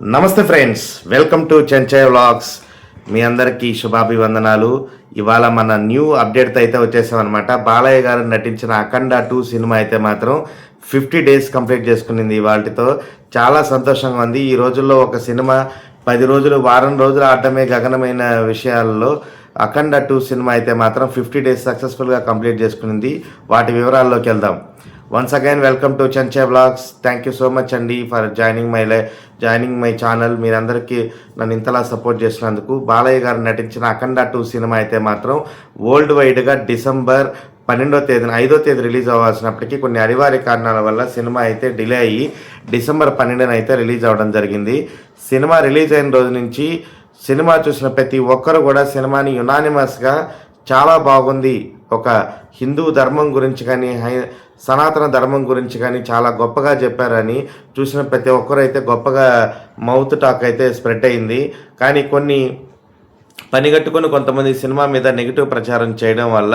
నమస్తే friends welcome to Chenchay vlogs. మీ అందరికీ శుభాభివందనాలు. ఇవాళ మన న్యూ అప్డేట్తో అయితే వచ్చేసామన్నమాట. బాలయ్య గారు నటించిన అఖండ టూ సినిమా అయితే మాత్రం ఫిఫ్టీ డేస్ కంప్లీట్ చేసుకునింది వాటితో చాలా సంతోషంగా ఉంది. ఈ రోజుల్లో ఒక సినిమా పది రోజులు వారం రోజులు ఆడటమే గగనమైన విషయాల్లో అఖండ టూ సినిమా అయితే మాత్రం ఫిఫ్టీ డేస్ సక్సెస్ఫుల్గా కంప్లీట్ చేసుకునింది. వాటి వివరాల్లోకి వెళ్దాం. Once again welcome to Chenche blogs thank you so much అండి for joining my lie joining my channel మీరందరికీ నన్ను ఇంతలా సపోర్ట్ చేసినందుకు బాలయ్య గారు నటించిన అఖండ టూ సినిమా అయితే మాత్రం వరల్డ్ వైడ్గా డిసెంబర్ పన్నెండో తేదీన ఐదో తేదీ రిలీజ్ అవ్వాల్సినప్పటికీ కొన్ని అనివార్య కారణాల వల్ల సినిమా అయితే డిలే అయ్యి డిసెంబర్ పన్నెండున అయితే రిలీజ్ అవ్వడం జరిగింది. సినిమా రిలీజ్ అయిన రోజు నుంచి సినిమా చూసిన ప్రతి ఒక్కరు కూడా సినిమాని యునానిమస్గా చాలా బాగుంది. ఒక హిందూ ధర్మం గురించి కానీ హై సనాతన ధర్మం గురించి కానీ చాలా గొప్పగా చెప్పారని చూసిన ప్రతి ఒక్కరు అయితే గొప్పగా మౌత్ టాక్ అయితే స్ప్రెడ్ అయింది. కానీ కొన్ని పనిగట్టుకుని కొంతమంది సినిమా మీద నెగిటివ్ ప్రచారం చేయడం వల్ల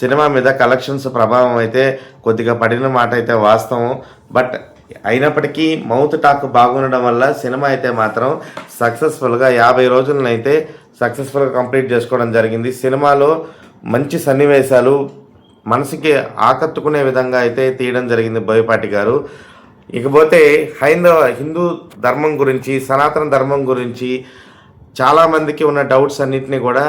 సినిమా మీద కలెక్షన్స్ ప్రభావం అయితే కొద్దిగా పడిన మాట అయితే వాస్తవం. బట్ అయినప్పటికీ మౌత్ టాక్ బాగుండడం వల్ల సినిమా అయితే మాత్రం సక్సెస్ఫుల్గా యాభై రోజులనైతే సక్సెస్ఫుల్గా కంప్లీట్ చేసుకోవడం జరిగింది. సినిమాలో మంచి సన్నివేశాలు మనసుకి ఆకట్టుకునే విధంగా అయితే తీయడం జరిగింది బోయపాటి గారు. ఇకపోతే హైందవ హిందూ ధర్మం గురించి సనాతన ధర్మం గురించి చాలామందికి ఉన్న డౌట్స్ అన్నింటినీ కూడా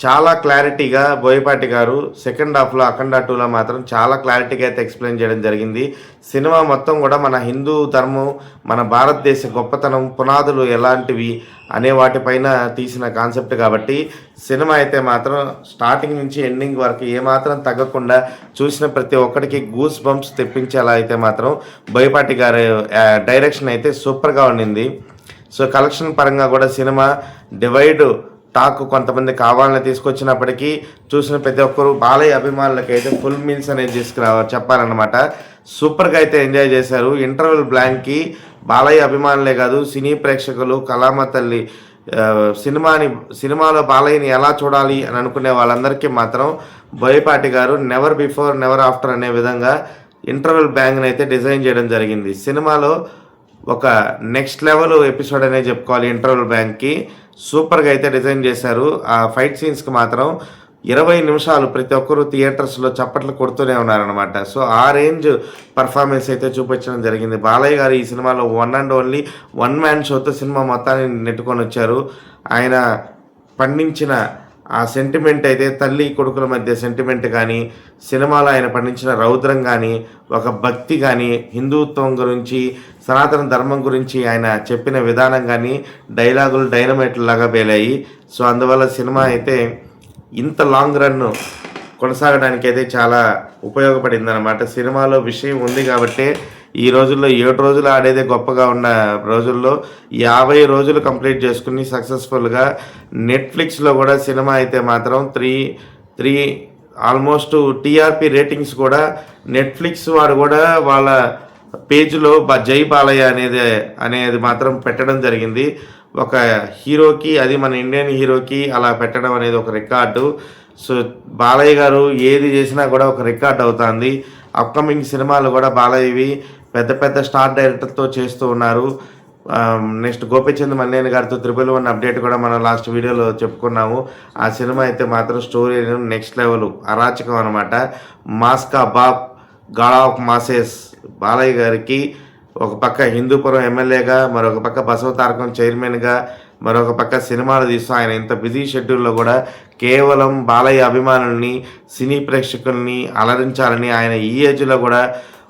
చాలా క్లారిటీగా బోయపాటి గారు సెకండ్ హాఫ్లో అఖండ టూలో మాత్రం చాలా క్లారిటీగా అయితే ఎక్స్ప్లెయిన్ చేయడం జరిగింది. సినిమా మొత్తం కూడా మన హిందూ ధర్మం మన భారతదేశ గొప్పతనం పునాదులు ఎలాంటివి అనే వాటిపైన తీసిన కాన్సెప్ట్ కాబట్టి సినిమా అయితే మాత్రం స్టార్టింగ్ నుంచి ఎండింగ్ వరకు ఏమాత్రం తగ్గకుండా చూసిన ప్రతి ఒక్కరికి గూస్ బంప్స్ తెప్పించేలా అయితే మాత్రం బోయపాటి గారి డైరెక్షన్ అయితే సూపర్గా ఉండింది. సో కలెక్షన్ పరంగా కూడా సినిమా డివైడ్ టాక్ కొంతమంది కావాలని తీసుకొచ్చినప్పటికీ చూసిన ప్రతి ఒక్కరు బాలయ్య అభిమానులకి అయితే ఫుల్ మీల్స్ అనేది తీసుకురావ చెప్పాలన్నమాట. సూపర్గా అయితే ఎంజాయ్ చేశారు. ఇంటర్వెల్ బ్లాంక్కి బాలయ్య అభిమానులే కాదు సినీ ప్రేక్షకులు కళామ తల్లి సినిమాని సినిమాలో బాలయ్యని ఎలా చూడాలి అని అనుకునే వాళ్ళందరికీ మాత్రం బోయపాటి గారు నెవర్ బిఫోర్ నెవర్ ఆఫ్టర్ అనే విధంగా ఇంటర్వెల్ బ్యాంగ్ని అయితే డిజైన్ చేయడం జరిగింది. సినిమాలో ఒక నెక్స్ట్ లెవెల్ ఎపిసోడ్ అనే చెప్పుకోవాలి. ఇంటర్వల్ బ్యాంక్కి సూపర్గా అయితే డిజైన్ చేశారు. ఆ ఫైట్ సీన్స్కి మాత్రం ఇరవై నిమిషాలు ప్రతి ఒక్కరు థియేటర్స్లో చప్పట్లు కొడుతూనే ఉన్నారనమాట సో ఆ రేంజ్ పర్ఫార్మెన్స్ అయితే చూపించడం జరిగింది. బాలయ్య గారు ఈ సినిమాలో one and only one man షోతో సినిమా మొత్తాన్ని నెట్టుకొని వచ్చారు. ఆయన పండించిన ఆ సెంటిమెంట్ అయితే తల్లి కొడుకుల మధ్య సెంటిమెంట్ కానీ సినిమాలో ఆయన పండించిన రౌద్రం కానీ ఒక భక్తి కానీ హిందుత్వం గురించి సనాతన ధర్మం గురించి ఆయన చెప్పిన విధానం కానీ డైలాగులు డైనమైట్లు లాగా బేలాయి సో అందువల్ల సినిమా అయితే ఇంత లాంగ్ రన్ కొనసాగడానికి అయితే చాలా ఉపయోగపడింది అనమాట సినిమాలో విషయం ఉంది కాబట్టి ఈ రోజుల్లో ఏడు రోజులు ఆడేదే గొప్పగా ఉన్న రోజుల్లో యాభై రోజులు కంప్లీట్ చేసుకుని సక్సెస్ఫుల్గా నెట్ఫ్లిక్స్లో కూడా సినిమా అయితే మాత్రం three three almost TRP ratings కూడా నెట్ఫ్లిక్స్ వాడు కూడా వాళ్ళ పేజ్లో బ- జై బాలయ్య అనేది అనేది మాత్రం పెట్టడం జరిగింది. ఒక హీరోకి అది మన ఇండియన్ హీరోకి అలా పెట్టడం అనేది ఒక రికార్డు. సో బాలయ్య గారు ఏది చేసినా కూడా ఒక రికార్డ్ అవుతుంది. అప్కమింగ్ సినిమాలు కూడా బాలయ్యవి. పెద్ద పెద్ద స్టార్ డైరెక్టర్తో చేస్తూ ఉన్నారు. నెక్స్ట్ గోపిచంద్ మన్నేని గారితో త్రిబుల్ వన్ అప్డేట్ కూడా మనం లాస్ట్ వీడియోలో చెప్పుకున్నాము. ఆ సినిమా అయితే మాత్రం స్టోరీ నెక్స్ట్ లెవెల్ అరాచకం అనమాట మాస్కా బాబ్ గాడ్ ఆఫ్ మాసెస్ బాలయ్య గారికి ఒక పక్క హిందూపురం ఎమ్మెల్యేగా మరొక పక్క బసవ తారకం చైర్మన్గా మరొక పక్క సినిమాలు తీస్తూ ఆయన ఇంత బిజీ షెడ్యూల్లో కూడా కేవలం బాలయ్య అభిమానుల్ని సినీ ప్రేక్షకుల్ని అలరించాలని ఆయన ఈ ఏజ్లో కూడా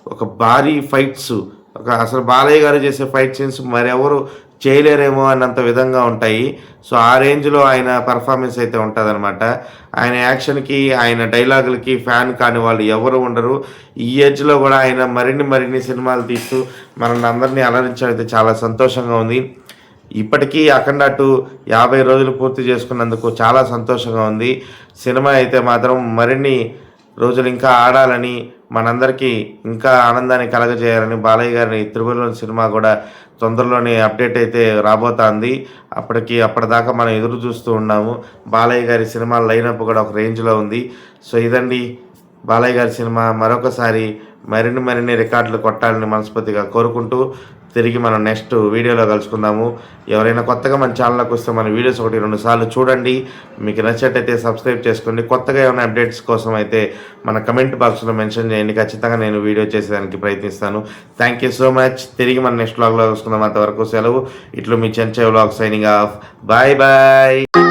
ఒక భారీ ఫైట్స్ ఒక అసలు బాలయ్య గారు చేసే ఫైట్ సీన్స్ మరెవరు చేయలేరేమో అన్నంత విధంగా ఉంటాయి. సో ఆ రేంజ్లో ఆయన పర్ఫార్మెన్స్ అయితే ఉంటుందన్నమాట. ఆయన యాక్షన్కి ఆయన డైలాగులకి ఫ్యాన్ కాని వాళ్ళు ఎవరు ఉండరు. ఈ ఏజ్లో కూడా ఆయన మరిన్ని మరిన్ని సినిమాలు తీస్తూ మనల్ని అందరినీ అలరించడం అయితే చాలా సంతోషంగా ఉంది. ఇప్పటికీ అఖండ టూ యాభై రోజులు పూర్తి చేసుకున్నందుకు చాలా సంతోషంగా ఉంది. సినిమా అయితే మాత్రం మరిన్ని రోజులు ఇంకా ఆడాలని మనందరికీ ఇంకా ఆనందాన్ని కలగజేయాలని బాలయ్య గారి తిరుమల సినిమా కూడా తొందరలోనే అప్డేట్ అయితే రాబోతోంది. అప్పటికి అప్పటిదాకా మనం ఎదురు చూస్తూ ఉన్నాము. బాలయ్య గారి సినిమా లైనప్ కూడా ఒక రేంజ్లో ఉంది. సో ఇదండి బాలయ్య గారి సినిమా. మరొకసారి మరిన్ని మరిన్ని రికార్డులు కొట్టాలని మనస్ఫూర్తిగా కోరుకుంటూ తిరిగి మనం నెక్స్ట్ వీడియోలో కలుసుకుందాము. ఎవరైనా కొత్తగా మన ఛానల్లోకి వస్తే మన వీడియోస్ ఒకటి రెండు సార్లు చూడండి. మీకు నచ్చినట్టయితే సబ్స్క్రైబ్ చేసుకోండి. కొత్తగా ఏమైనా అప్డేట్స్ కోసం అయితే మన కమెంట్ బాక్స్లో మెన్షన్ చేయండి. ఖచ్చితంగా నేను వీడియో చేసేదానికి ప్రయత్నిస్తాను. థ్యాంక్ యూ సో మచ్ తిరిగి మన నెక్స్ట్ వ్లాగ్లో కలుసుకుందాం అంతవరకు. సెలవు. ఇట్లు మీ Chenche vlog signing off bye bye